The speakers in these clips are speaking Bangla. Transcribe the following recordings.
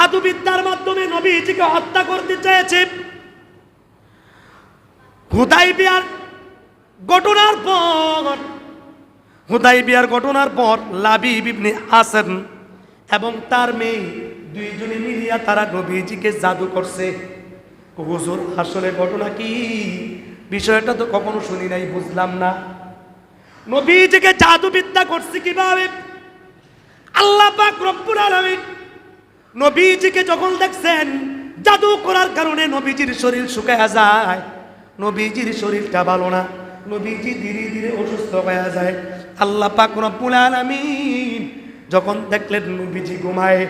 জাদুবিদ্যার মাধ্যমে নবীজিকে হত্যা করতে চেয়েছে। হুদাই বিয়ার ঘটনার পর, হুদাই বিয়ার ঘটনার পর লাবি বিবনে আসেন এবং তার মেয়ে দুইজনে মিলিয়া তারা নবীজিকে জাদু করছে। হুজুর, আসলে ঘটনা কি? বিষয়টা তো কখনো শুনি নাই, বুঝলাম না। নবীজিকে জাদুবিদ্যা করছে কীভাবে? আল্লাহ পাক রব্বুল আলামিন নবীজিকে যখন দেখছেন, জাদু করার কারণে নবীজির শরীর শুকায়া যায়। নবীজির শরীরটা ভালো না। নবীজি ধীরে ধীরে অসুস্থ হয়ে যায়। আল্লাহ পাক রব্বুল আলামিন যখন দেখলেন নবীজি ঘুমায়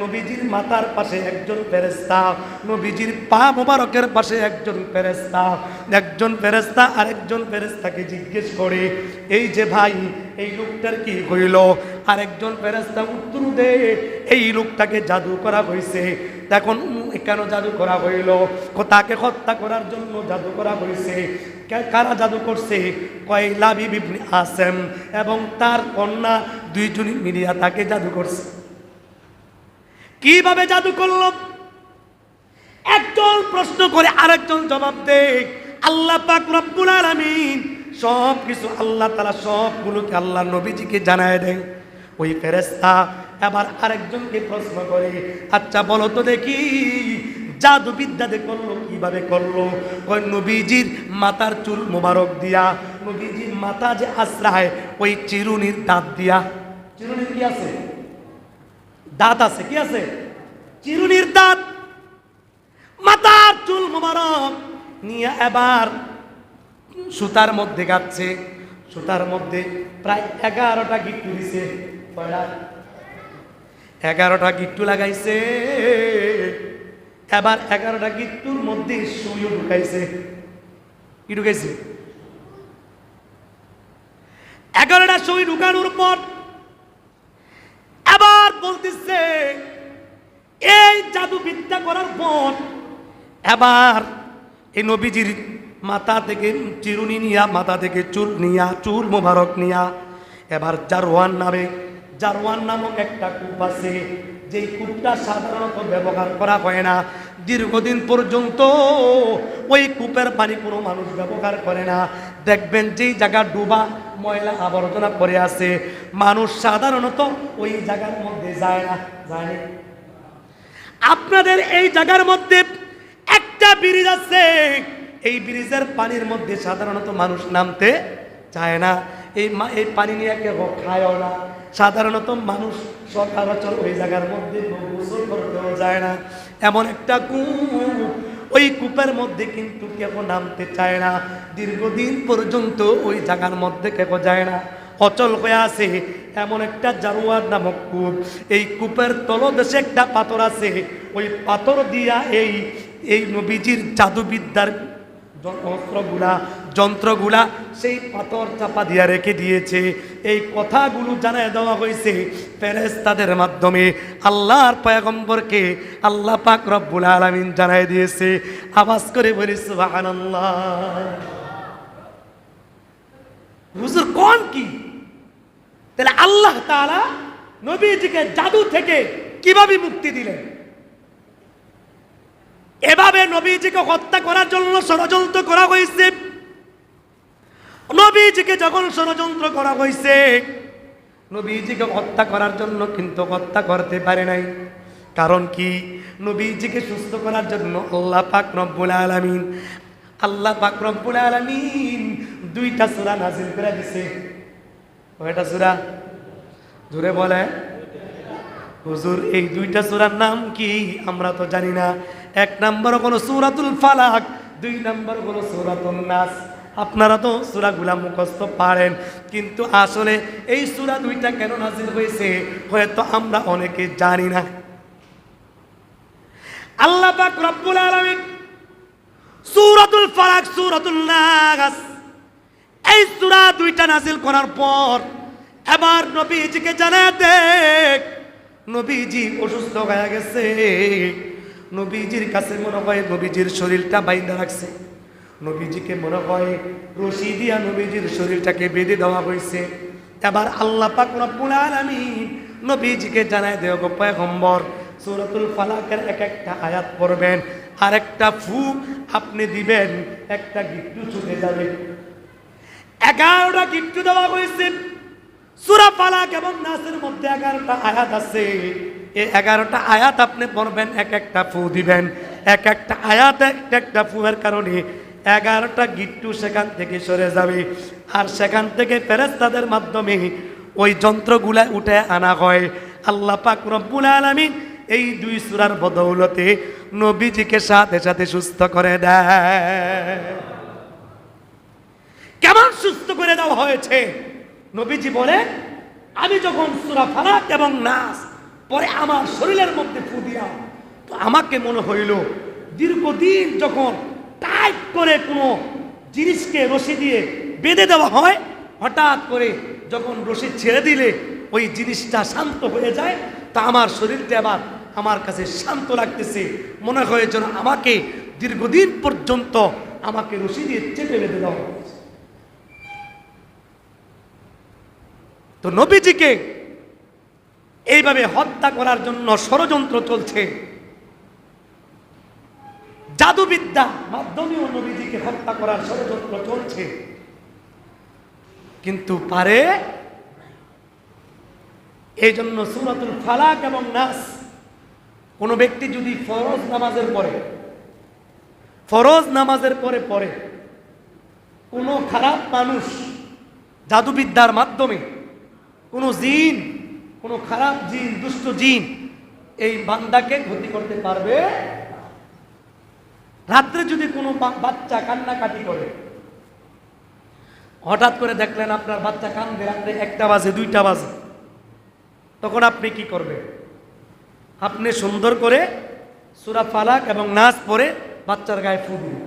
নবীজির মাথার পাশে একজন ফেরেস্তা নবীজির পা মোবারকের পাশে একজন ফেরেস্তা একজন ফেরেস্তা আরেকজন ফেরেস্তাকে জিজ্ঞেস করে, এই যে ভাই এই লোকটার কি হইল? আরেকজন ফেরেস্তা উত্তর দে, এই লোকটাকে জাদু করা হয়েছে এখন কেন জাদু করা হইল? তাকে হত্যা করার জন্য জাদু করা হয়েছে কারা জাদু করছে? কয় লাভি আসেম এবং তার কন্যা দুইজনই মিলিয়া তাকে জাদু করছে। কীভাবে জাদু করল? একজন প্রশ্ন করে আরেকজন জবাব দেয় আল্লাহ পাক রব্বুল আলামিন সব কিছু আল্লাহ তালা সবগুলোকে আল্লাহ নবীজিকে জানায় দেয় ওই ফেরেস্তা এবার আরেকজনকে প্রশ্ন করে আচ্ছা বলো তো দেখি জাদু বিদ্যাতে করল, কীভাবে করল? ওই নবীজির মাথার চুল মোবারক দিয়া, নবীজির মাথা যে আশ্রায়, ওই চিরুনির দাঁত দিয়া। চিরুনির কি আছে? দাঁত আছে, কি আছে? চিরুনির দাঁত। মাথার চুল মোবারক নিয়ে এবার সুতার মধ্যে গাচ্ছে, সুতার মধ্যে প্রায় এগারোটা গিট্টু দিছে? এগারোটা গিট্টু লাগাইছে, এবার এগারোটা গিট্টুর মধ্যে সুইও ঢুকাইছে কি ঢুকাইছে এগারোটা সুই ঢুকানোর পর এবার বলতেছে, এই জাদু বিদ্যা করার পর এবার এই নবীজির মাথা থেকে চিরুনি নিয়া, মাথা থেকে চুল নিয়া, চুল মোবারক নিয়া। এবার জারওয়ান নামে, জারওয়ান নামক একটা কূপ আছে, যেই কূপটা সাধারণত ব্যবহার করা হয় না। দীর্ঘদিন পর্যন্ত ওই কূপের পানি কোনো মানুষ ব্যবহার করে না। দেখবেন যেই জায়গা ডুবা ময়লা আবর্জনা করে আছে, মানুষ সাধারণত ওই জায়গার মধ্যে যায় না। যায় আপনাদের এই জায়গার মধ্যে একটা ব্রিজ আছে এই ব্রিজের পানির মধ্যে সাধারণত মানুষ নামতে চায় না। এই এই পানি নিয়ে কেউ খায়ও না। সাধারণত মানুষ সচরাচর ওই জায়গার মধ্যে করতেও যায় না। এমন একটা কূপ, ওই কূপের মধ্যে কিন্তু কেউ নামতে চায় না। দীর্ঘদিন পর্যন্ত ওই জায়গার মধ্যে কেউ যায় না। অচল হয়ে আছে এমন একটা জারুয়ার নামক কূপ। এই কূপের তলদেশে একটা পাথর আছে। ওই পাথর দিয়া এই এই নবীজির জাদুবিদ্যার অস্ত্রগুলা যন্ত্রগুলা সেই পাথর চাপা দিয়া রেখে দিয়েছে। এই কথাগুলো জানায় দেওয়া হয়েছে ফেরেস্তাদের মাধ্যমে। আল্লাহর পয়গম্বরকে আল্লাহ পাক রব্বুল আলামিন জানায় দিয়েছে। আওয়াজ করে বলি, সুবহানাল্লাহ। হুজুর, কোন কি? তাহলে আল্লাহ তাআলা নবীজিকে জাদু থেকে কীভাবে মুক্তি দিলেন? এভাবে নবীজিকে হত্যা করার জন্য ষড়যন্ত্র করা হয়েছে। নবীজিকে যখন ষড়যন্ত্র করা হয়েছে, নবীজিকে হত্যা করার জন্য কিন্তু হত্যা করতে পারে নাই। কারণ কি? নবীজিকে সুস্থ করার জন্য আল্লাহ পাক রব্বুল আলামিন, আল্লাহ পাক রব্বুল আলামিন দুইটা সূরা নাজিল করে দিছে। কয়টা সূরা? জোরে বলে হুজুর, এই দুইটা সূরার নাম কি? আমরা তো জানি না। এক নম্বর হলো সুরাতুল ফালাক, দুই নম্বর হলো সূরাতুন নাস। আপনারা তো সূরাগুলা মুখস্থ পারেন, কিন্তু আসলে এই সূরা দুইটা কেন নাজিল হয়েছে, হয়তো আমরা অনেকে জানি না। আল্লাহ পাক রব্বুল আলামিন সূরাতুল ফালাক সূরাতুল নাস, এই সূরা দুইটা নাজিল করার পর এবার নবীজিকে জানায় দেখ নবীজি অসুস্থ হয়ে গেছে। নবীজির কাছে মনে হয় নবীজির শরীরটা বাইন্দা রাখছে। নবীজিকে মনে হয় রশি দিয়া নবীজির শরীরটাকে বেঁধে দেওয়া হয়েছে। এবার আল্লাহ পাক রব্বুল আলামিন নবীজিকে জানায় দেও গো পয়গম্বর, সূরাতুল ফালাকের এক একটা আয়াত পড়বেন, আর একটা ফু আপনি দিবেন, একটা গিট্টু ছুটে যাবে। এগারোটা গিট্টু দেওয়া হয়েছে। সুরা ফালাক এবং নাসের মধ্যে এগারোটা আয়াত আছে। এই এগারোটা আয়াত আপনি পড়বেন, এক একটা ফু দিবেন। এক একটা আয়াত একটা একটা ফুয়ের কারণে এগারোটা গিট্টু সেখান থেকে সরে যাবে। আর সেখান থেকে ফেরেস্তাদের মাধ্যমে ওই যন্ত্রগুলা উঠে আনা হয়। আল্লাহ পাক রব্বুল আলামিন এই দুই সুরার বদৌলতে নবীজিকে সাথে সাথে সুস্থ করে দেয় কেমন সুস্থ করে দেওয়া হয়েছে? নবীজি বলে আমি যখন সুরা ফালাক এবং নাস পরে আমার শরীরের মধ্যে ফু দিয়া তো আমাকে মনে হইল দীর্ঘদিন যখন টাইট করে কোনো জিনিসকে রশি দিয়ে বেঁধে দেওয়া হয়, হঠাৎ করে যখন রশি ছেড়ে দিলে ওই জিনিসটা শান্ত হয়ে যায়, তা আমার শরীরটা আবার আমার কাছে শান্ত লাগতেছে। মনে হয় যেন আমাকে দীর্ঘদিন পর্যন্ত আমাকে রশি দিয়ে চেপে বেঁধে দেওয়া তো নবীজিকে এইভাবে হত্যা করার জন্য ষড়যন্ত্র চলছে। জাদুবিদ্যা মাধ্যমেও নবীজিকে হত্যা করার ষড়যন্ত্র চলছে। কিন্তু পারে এই জন্য সুরাতুল ফালাক এবং নাস, কোনো ব্যক্তি যদি ফরজ নামাজের পরে, ফরজ নামাজের পরে পড়ে, কোনো খারাপ মানুষ জাদুবিদ্যার মাধ্যমে কোনো জিন, কোনো খারাপ জিন, দুষ্ট জিন এই বান্দাকে ক্ষতি করতে পারবে রাত্রে যদি কোনো বাচ্চা কান্নাকাটি করে, হঠাৎ করে দেখলেন আপনার বাচ্চা কান্দে রাত্রে একটা বাজে, দুইটা বাজে, তখন আপনি কি করবেন? আপনি সুন্দর করে সুরা ফালাক এবং নাচ পরে বাচ্চার গায়ে ফু দিবেন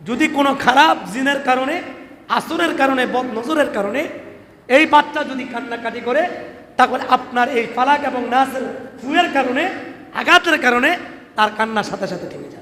যদি কোনো খারাপ জিনের কারণে, আসরের কারণে বদ নজরের কারণে এই বাচ্চা যদি কান্নাকাটি করে, তাহলে আপনার এই ফালাক এবং নাচের ফুয়ের কারণে, আঘাতের কারণে তার কান্নার সাথে সাথে থেমে যাবে